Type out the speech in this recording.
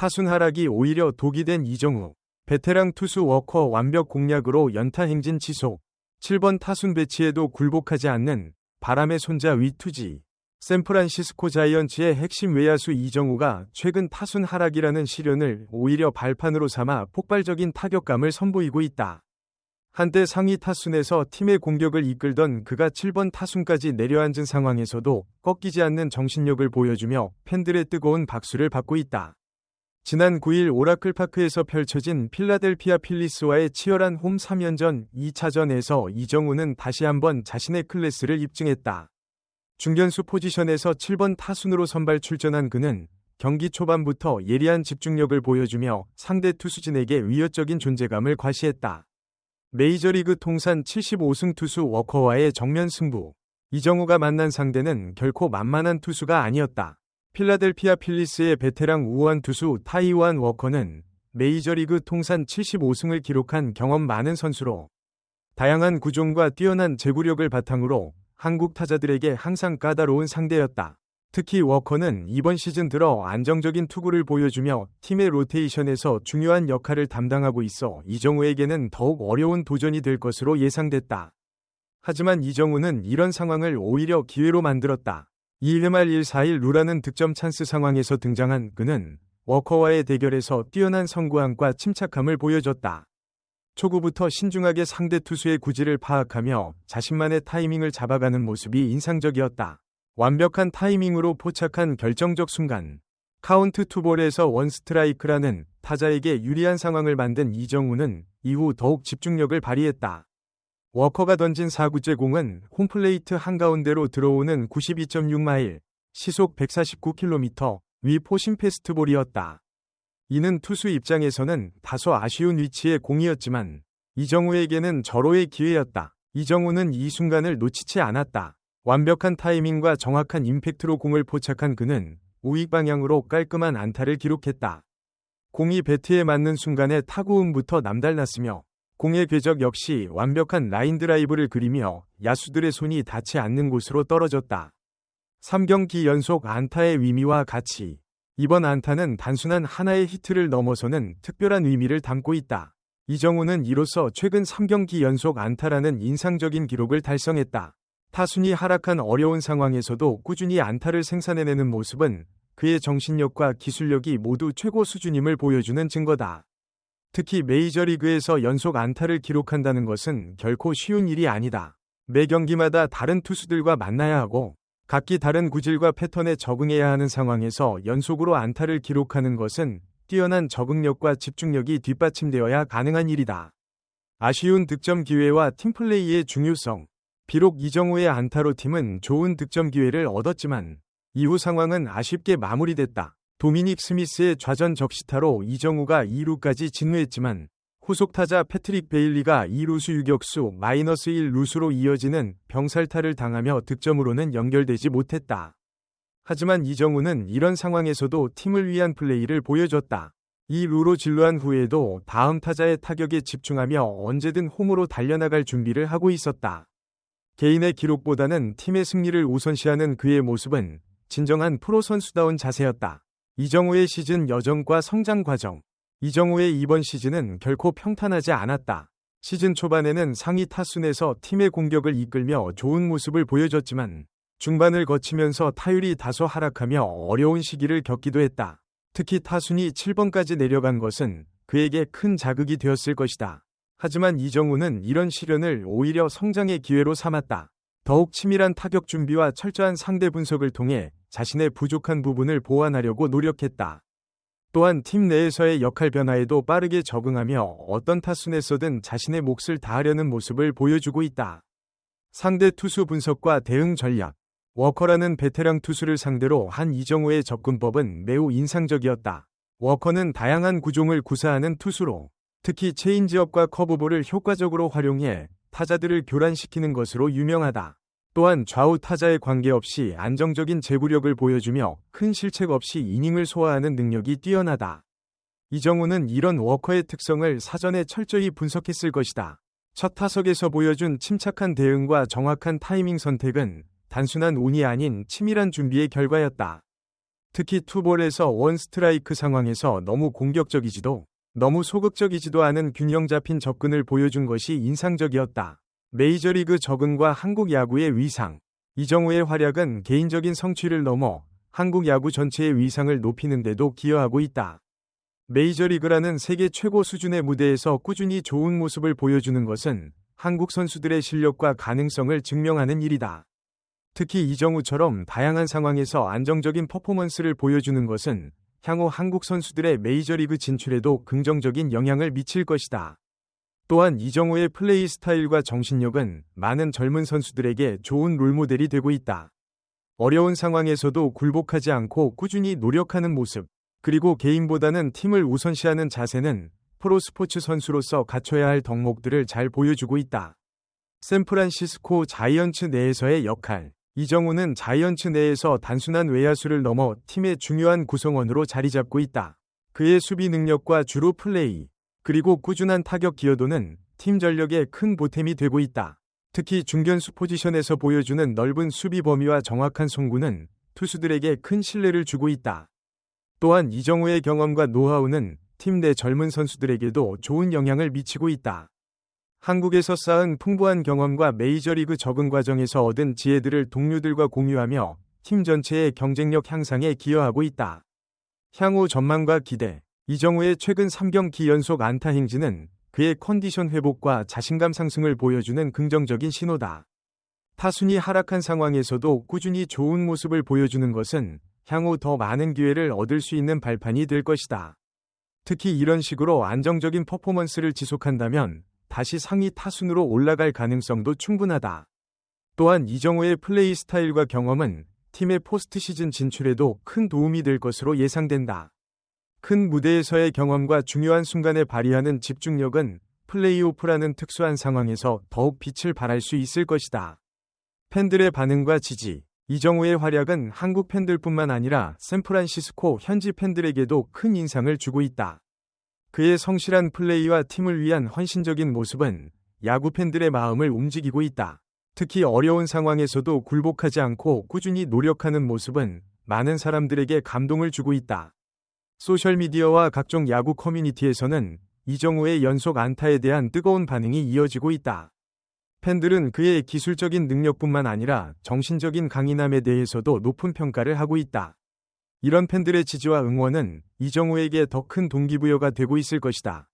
타순 하락이 오히려 독이 된 이정우. 베테랑 투수 워커 완벽 공략으로 연타 행진 지속. 7번 타순 배치에도 굴복하지 않는 바람의 손자 위투지. 샌프란시스코 자이언츠의 핵심 외야수 이정우가 최근 타순 하락이라는 시련을 오히려 발판으로 삼아 폭발적인 타격감을 선보이고 있다. 한때 상위 타순에서 팀의 공격을 이끌던 그가 7번 타순까지 내려앉은 상황에서도 꺾이지 않는 정신력을 보여주며 팬들의 뜨거운 박수를 받고 있다. 지난 9일 오라클파크에서 펼쳐진 필라델피아 필리스와의 치열한 홈 3연전 2차전에서 이정우는 다시 한번 자신의 클래스를 입증했다. 중견수 포지션에서 7번 타순으로 선발 출전한 그는 경기 초반부터 예리한 집중력을 보여주며 상대 투수진에게 위협적인 존재감을 과시했다. 메이저리그 통산 75승 투수 워커와의 정면 승부. 이정우가 만난 상대는 결코 만만한 투수가 아니었다. 필라델피아 필리스의 베테랑 우호한 투수 타이완 워커는 메이저리그 통산 75승을 기록한 경험 많은 선수로 다양한 구종과 뛰어난 제구력을 바탕으로 한국 타자들에게 항상 까다로운 상대였다. 특히 워커는 이번 시즌 들어 안정적인 투구를 보여주며 팀의 로테이션에서 중요한 역할을 담당하고 있어 이정우에게는 더욱 어려운 도전이 될 것으로 예상됐다. 하지만 이정우는 이런 상황을 오히려 기회로 만들었다. 2회 말 1, 4일 루라는 득점 찬스 상황에서 등장한 그는 워커와의 대결에서 뛰어난 성구함과 침착함을 보여줬다. 초구부터 신중하게 상대 투수의 구질을 파악하며 자신만의 타이밍을 잡아가는 모습이 인상적이었다. 완벽한 타이밍으로 포착한 결정적 순간. 카운트 투볼에서 원스트라이크라는 타자에게 유리한 상황을 만든 이정우는 이후 더욱 집중력을 발휘했다. 워커가 던진 4구째 공은 홈플레이트 한가운데로 들어오는 92.6마일, 시속 149km 위 포심 패스트볼이었다. 이는 투수 입장에서는 다소 아쉬운 위치의 공이었지만 이정우에게는 절호의 기회였다. 이정우는 이 순간을 놓치지 않았다. 완벽한 타이밍과 정확한 임팩트로 공을 포착한 그는 우익 방향으로 깔끔한 안타를 기록했다. 공이 배트에 맞는 순간에 타구음부터 남달랐으며 공의 궤적 역시 완벽한 라인 드라이브를 그리며 야수들의 손이 닿지 않는 곳으로 떨어졌다. 3경기 연속 안타의 의미와 가치 이번 안타는 단순한 하나의 히트를 넘어서는 특별한 의미를 담고 있다. 이정우는 이로써 최근 3경기 연속 안타라는 인상적인 기록을 달성했다. 타순이 하락한 어려운 상황에서도 꾸준히 안타를 생산해내는 모습은 그의 정신력과 기술력이 모두 최고 수준임을 보여주는 증거다. 특히 메이저리그에서 연속 안타를 기록한다는 것은 결코 쉬운 일이 아니다. 매 경기마다 다른 투수들과 만나야 하고 각기 다른 구질과 패턴에 적응해야 하는 상황에서 연속으로 안타를 기록하는 것은 뛰어난 적응력과 집중력이 뒷받침되어야 가능한 일이다. 아쉬운 득점 기회와 팀플레이의 중요성. 비록 이정우의 안타로 팀은 좋은 득점 기회를 얻었지만 이후 상황은 아쉽게 마무리됐다. 도미닉 스미스의 좌전 적시타로 이정우가 2루까지 진루했지만 후속 타자 패트릭 베일리가 2루수 유격수 마이너스 1루수로 이어지는 병살타를 당하며 득점으로는 연결되지 못했다. 하지만 이정우는 이런 상황에서도 팀을 위한 플레이를 보여줬다. 이 루로 진루한 후에도 다음 타자의 타격에 집중하며 언제든 홈으로 달려나갈 준비를 하고 있었다. 개인의 기록보다는 팀의 승리를 우선시하는 그의 모습은 진정한 프로 선수다운 자세였다. 이정우의 시즌 여정과 성장 과정, 이정우의 이번 시즌은 결코 평탄하지 않았다. 시즌 초반에는 상위 타순에서 팀의 공격을 이끌며 좋은 모습을 보여줬지만 중반을 거치면서 타율이 다소 하락하며 어려운 시기를 겪기도 했다. 특히 타순이 7번까지 내려간 것은 그에게 큰 자극이 되었을 것이다. 하지만 이정우는 이런 시련을 오히려 성장의 기회로 삼았다. 더욱 치밀한 타격 준비와 철저한 상대 분석을 통해 자신의 부족한 부분을 보완하려고 노력했다. 또한 팀 내에서의 역할 변화에도 빠르게 적응하며 어떤 타순에서든 자신의 몫을 다하려는 모습을 보여주고 있다. 상대 투수 분석과 대응 전략. 워커라는 베테랑 투수를 상대로 한 이정우의 접근법은 매우 인상적이었다. 워커는 다양한 구종을 구사하는 투수로 특히 체인지업과 커브볼을 효과적으로 활용해 타자들을 교란시키는 것으로 유명하다. 또한 좌우 타자에 관계없이 안정적인 제구력을 보여주며 큰 실책 없이 이닝을 소화하는 능력이 뛰어나다. 이정우는 이런 워커의 특성을 사전에 철저히 분석했을 것이다. 첫 타석에서 보여준 침착한 대응과 정확한 타이밍 선택은 단순한 운이 아닌 치밀한 준비의 결과였다. 특히 투볼에서 원 스트라이크 상황에서 너무 공격적이지도 너무 소극적이지도 않은 균형 잡힌 접근을 보여준 것이 인상적이었다. 메이저리그 적응과 한국 야구의 위상. 이정우의 활약은 개인적인 성취를 넘어 한국 야구 전체의 위상을 높이는 데도 기여하고 있다. 메이저리그라는 세계 최고 수준의 무대에서 꾸준히 좋은 모습을 보여주는 것은 한국 선수들의 실력과 가능성을 증명하는 일이다. 특히 이정우처럼 다양한 상황에서 안정적인 퍼포먼스를 보여주는 것은 향후 한국 선수들의 메이저리그 진출에도 긍정적인 영향을 미칠 것이다. 또한 이정우의 플레이 스타일과 정신력은 많은 젊은 선수들에게 좋은 롤모델이 되고 있다. 어려운 상황에서도 굴복하지 않고 꾸준히 노력하는 모습, 그리고 개인보다는 팀을 우선시하는 자세는 프로 스포츠 선수로서 갖춰야 할 덕목들을 잘 보여주고 있다. 샌프란시스코 자이언츠 내에서의 역할 이정우는 자이언츠 내에서 단순한 외야수를 넘어 팀의 중요한 구성원으로 자리 잡고 있다. 그의 수비 능력과 주로 플레이, 그리고 꾸준한 타격 기여도는 팀 전력에 큰 보탬이 되고 있다. 특히 중견수 포지션에서 보여주는 넓은 수비 범위와 정확한 송구는 투수들에게 큰 신뢰를 주고 있다. 또한 이정우의 경험과 노하우는 팀 내 젊은 선수들에게도 좋은 영향을 미치고 있다. 한국에서 쌓은 풍부한 경험과 메이저리그 적응 과정에서 얻은 지혜들을 동료들과 공유하며 팀 전체의 경쟁력 향상에 기여하고 있다. 향후 전망과 기대 이정우의 최근 3경기 연속 안타 행진은 그의 컨디션 회복과 자신감 상승을 보여주는 긍정적인 신호다. 타순이 하락한 상황에서도 꾸준히 좋은 모습을 보여주는 것은 향후 더 많은 기회를 얻을 수 있는 발판이 될 것이다. 특히 이런 식으로 안정적인 퍼포먼스를 지속한다면 다시 상위 타순으로 올라갈 가능성도 충분하다. 또한 이정우의 플레이 스타일과 경험은 팀의 포스트 시즌 진출에도 큰 도움이 될 것으로 예상된다. 큰 무대에서의 경험과 중요한 순간에 발휘하는 집중력은 플레이오프라는 특수한 상황에서 더욱 빛을 발할 수 있을 것이다. 팬들의 반응과 지지, 이정우의 활약은 한국 팬들뿐만 아니라 샌프란시스코 현지 팬들에게도 큰 인상을 주고 있다. 그의 성실한 플레이와 팀을 위한 헌신적인 모습은 야구 팬들의 마음을 움직이고 있다. 특히 어려운 상황에서도 굴복하지 않고 꾸준히 노력하는 모습은 많은 사람들에게 감동을 주고 있다. 소셜미디어와 각종 야구 커뮤니티에서는 이정우의 연속 안타에 대한 뜨거운 반응이 이어지고 있다. 팬들은 그의 기술적인 능력뿐만 아니라 정신적인 강인함에 대해서도 높은 평가를 하고 있다. 이런 팬들의 지지와 응원은 이정우에게 더 큰 동기부여가 되고 있을 것이다.